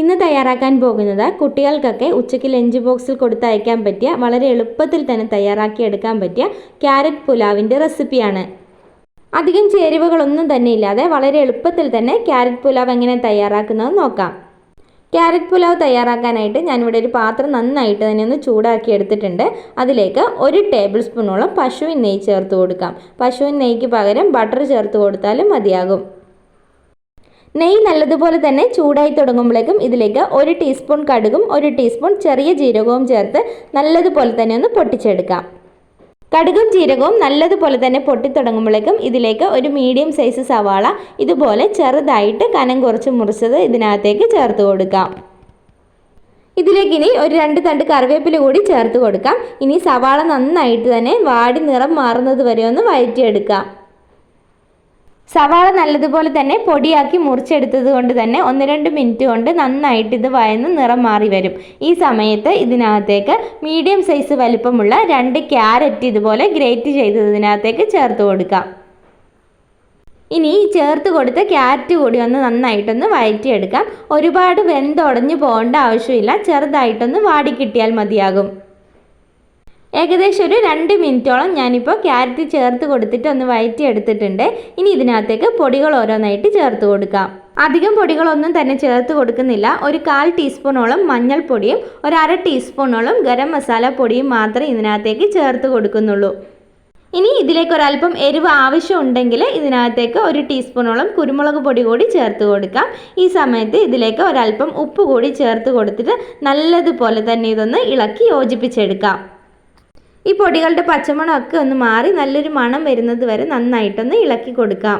ഇന്ന് തയ്യാറാക്കാൻ പോകുന്നത് കുട്ടികൾക്കൊക്കെ ഉച്ചയ്ക്ക് ലഞ്ച് ബോക്സിൽ കൊടുത്തയക്കാൻ പറ്റിയ വളരെ എളുപ്പത്തിൽ തന്നെ തയ്യാറാക്കി എടുക്കാൻ പറ്റിയ ക്യാരറ്റ് പുലാവിന്റെ റെസിപ്പിയാണ്. അധികം ചേരുവകളൊന്നും തന്നെ ഇല്ലാതെ വളരെ എളുപ്പത്തിൽ തന്നെ ക്യാരറ്റ് പുലാവ് എങ്ങനെ തയ്യാറാക്കുന്നത് നോക്കാം. ക്യാരറ്റ് പുലാവ് തയ്യാറാക്കാനായിട്ട് ഞാനിവിടെ ഒരു പാത്രം നന്നായിട്ട് തന്നെ ഒന്ന് ചൂടാക്കി എടുത്തിട്ടുണ്ട്. അതിലേക്ക് ഒരു ടേബിൾ സ്പൂണോളം പശുവിൻ നെയ്യ് ചേർത്ത് കൊടുക്കാം. പശുവിൻ നെയ്യ്ക്ക് പകരം ബട്ടർ ചേർത്ത് കൊടുത്താലും മതിയാകും. നെയ്യ് നല്ലതുപോലെ തന്നെ ചൂടായി തുടങ്ങുമ്പോഴേക്കും ഇതിലേക്ക് ഒരു ടീസ്പൂൺ കടുകും ഒരു ടീസ്പൂൺ ചെറിയ ജീരകവും ചേർത്ത് നല്ലതുപോലെ തന്നെ ഒന്ന് പൊട്ടിച്ചെടുക്കാം. കടുകും ജീരകവും നല്ലതുപോലെ തന്നെ പൊട്ടിത്തുടങ്ങുമ്പോഴേക്കും ഇതിലേക്ക് ഒരു മീഡിയം സൈസ് സവാള ഇതുപോലെ ചെറുതായിട്ട് കനം കുറച്ച് മുറിച്ചത് ഇതിനകത്തേക്ക് ചേർത്ത് കൊടുക്കാം. ഇതിലേക്ക് ഇനി ഒരു രണ്ട് തണ്ട് കറിവേപ്പില കൂടി ചേർത്ത് കൊടുക്കാം. ഇനി സവാള നന്നായിട്ട് തന്നെ വാടി നിറം മാറുന്നത് വരെ ഒന്ന് വഴറ്റിയെടുക്കാം. സവാള നല്ലതുപോലെ തന്നെ പൊടിയാക്കി മുറിച്ചെടുത്തത് കൊണ്ട് തന്നെ ഒന്ന് രണ്ട് മിനിറ്റ് കൊണ്ട് നന്നായിട്ട് ഇത് വയന്ന് നിറം മാറി വരും. ഈ സമയത്ത് ഇതിനകത്തേക്ക് മീഡിയം സൈസ് വലിപ്പമുള്ള രണ്ട് ക്യാരറ്റ് ഇതുപോലെ ഗ്രേറ്റ് ചെയ്തതിനകത്തേക്ക് ചേർത്ത് കൊടുക്കാം. ഇനി ചേർത്ത് കൊടുത്ത ക്യാരറ്റ് കൂടി ഒന്ന് നന്നായിട്ടൊന്ന് വഴറ്റിയെടുക്കാം ഒരുപാട് വെന്തൊടഞ്ഞു പോകേണ്ട ആവശ്യമില്ല. ചെറുതായിട്ടൊന്ന് വാടിക്കിട്ടിയാൽ മതിയാകും. ഏകദേശം ഒരു രണ്ട് മിനിറ്റോളം ഞാനിപ്പോൾ ക്യാരറ്റ് ചേർത്ത് കൊടുത്തിട്ട് ഒന്ന് വയറ്റി എടുത്തിട്ടുണ്ട്. ഇനി ഇതിനകത്തേക്ക് പൊടികൾ ഓരോന്നായിട്ട് ചേർത്ത് കൊടുക്കാം. അധികം പൊടികളൊന്നും തന്നെ ചേർത്ത് കൊടുക്കുന്നില്ല. ഒരു കാൽ ടീസ്പൂണോളം മഞ്ഞൾപ്പൊടിയും ഒരു അര ടീസ്പൂണോളം ഗരം മസാല പൊടിയും മാത്രമേ ഇതിനകത്തേക്ക് ചേർത്ത് കൊടുക്കുന്നുള്ളൂ. ഇനി ഇതിലേക്ക് ഒരല്പം എരിവ് ആവശ്യമുണ്ടെങ്കിൽ ഇതിനകത്തേക്ക് ഒരു ടീസ്പൂണോളം കുരുമുളക് പൊടി കൂടി ചേർത്ത് കൊടുക്കാം. ഈ സമയത്ത് ഇതിലേക്ക് ഒരല്പം ഉപ്പ് കൂടി ചേർത്ത് കൊടുത്തിട്ട് നല്ലതുപോലെ തന്നെ ഇതൊന്ന് ഇളക്കി യോജിപ്പിച്ചെടുക്കാം. ഈ പൊടികളുടെ പച്ചമണമൊക്കെ ഒന്ന് മാറി നല്ലൊരു മണം വരുന്നത് വരെ നന്നായിട്ടൊന്ന് ഇളക്കി കൊടുക്കാം.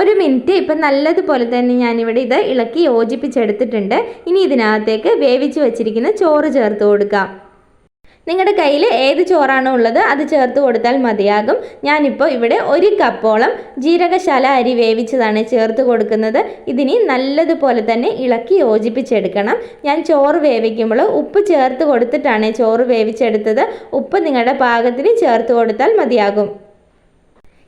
ഒരു മിനിറ്റ് ഇപ്പം നല്ലതുപോലെ തന്നെ ഞാനിവിടെ ഇത് ഇളക്കി യോജിപ്പിച്ചെടുത്തിട്ടുണ്ട്. ഇനി ഇതിനകത്തേക്ക് വേവിച്ച് വെച്ചിരിക്കുന്ന ചോറ് ചേർത്ത് കൊടുക്കാം. നിങ്ങളുടെ കയ്യിൽ ഏത് ചോറാണോ ഉള്ളത് അത് ചേർത്ത് കൊടുത്താൽ മതിയാകും. ഞാനിപ്പോൾ ഇവിടെ ഒരു കപ്പോളം ജീരകശാല അരി വേവിച്ചതാണ് ചേർത്ത് കൊടുക്കുന്നത്. ഇതിനി നല്ലതുപോലെ തന്നെ ഇളക്കി യോജിപ്പിച്ചെടുക്കണം. ഞാൻ ചോറ് വേവിക്കുമ്പോൾ ഉപ്പ് ചേർത്ത് കൊടുത്തിട്ടാണ് ചോറ് വേവിച്ചെടുത്തത്. ഉപ്പ് നിങ്ങളുടെ പാകത്തിന് ചേർത്ത് കൊടുത്താൽ മതിയാകും.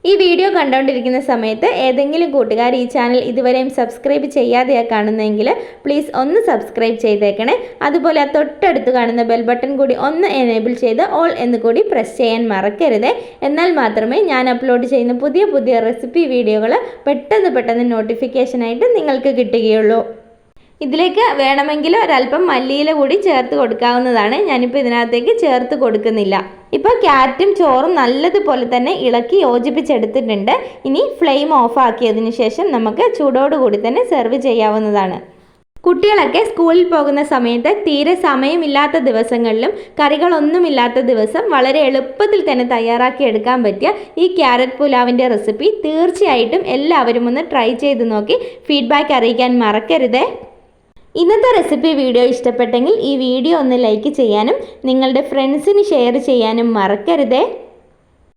ഈ വീഡിയോ കണ്ടുകൊണ്ടിരിക്കുന്ന സമയത്ത് ഏതെങ്കിലും കൂട്ടുകാർ ഈ ചാനൽ ഇതുവരെയും സബ്സ്ക്രൈബ് ചെയ്യാതെയാണ് കാണുന്നതെങ്കിൽ പ്ലീസ് ഒന്ന് സബ്സ്ക്രൈബ് ചെയ്തേക്കണേ. അതുപോലെ ആ തൊട്ടടുത്ത് കാണുന്ന ബെൽ ബട്ടൺ കൂടി ഒന്ന് എനേബിൾ ചെയ്ത് ഓൾ എന്ന് കൂടി പ്രസ് ചെയ്യാൻ മറക്കരുത്. എന്നാൽ മാത്രമേ ഞാൻ അപ്ലോഡ് ചെയ്യുന്ന പുതിയ പുതിയ റെസിപ്പി വീഡിയോകൾ പെട്ടെന്ന് പെട്ടെന്ന് നോട്ടിഫിക്കേഷനായിട്ട് നിങ്ങൾക്ക് കിട്ടുകയുള്ളൂ. ഇതിലേക്ക് വേണമെങ്കിൽ ഒരല്പം മല്ലിയില കൂടി ചേർത്ത് കൊടുക്കാവുന്നതാണ്. ഞാനിപ്പോൾ ഇതിനകത്തേക്ക് ചേർത്ത് കൊടുക്കുന്നില്ല. ഇപ്പോൾ ക്യാരറ്റും ചോറും നല്ലതുപോലെ തന്നെ ഇളക്കി യോജിപ്പിച്ചെടുത്തിട്ടുണ്ട്. ഇനി ഫ്ലെയിം ഓഫ് ആക്കിയതിന് ശേഷം നമുക്ക് ചൂടോടുകൂടി തന്നെ സെർവ് ചെയ്യാവുന്നതാണ്. കുട്ടികളൊക്കെ സ്കൂളിൽ പോകുന്ന സമയത്ത് തീരെ സമയമില്ലാത്ത ദിവസങ്ങളിലും കറികളൊന്നുമില്ലാത്ത ദിവസം വളരെ എളുപ്പത്തിൽ തന്നെ തയ്യാറാക്കി എടുക്കാൻ പറ്റിയ ഈ ക്യാരറ്റ് പുലാവിന്റെ റെസിപ്പി തീർച്ചയായിട്ടും എല്ലാവരും ഒന്ന് ട്രൈ ചെയ്ത് നോക്കി. ഫീഡ്ബാക്ക് അറിയിക്കാൻ മറക്കരുതേ. ഇന്നത്തെ റെസിപ്പി വീഡിയോ ഇഷ്ടപ്പെട്ടെങ്കിൽ ഈ വീഡിയോ ഒന്ന് ലൈക്ക് ചെയ്യാനും നിങ്ങളുടെ ഫ്രണ്ട്സിന് ഷെയർ ചെയ്യാനും മറക്കരുതേ.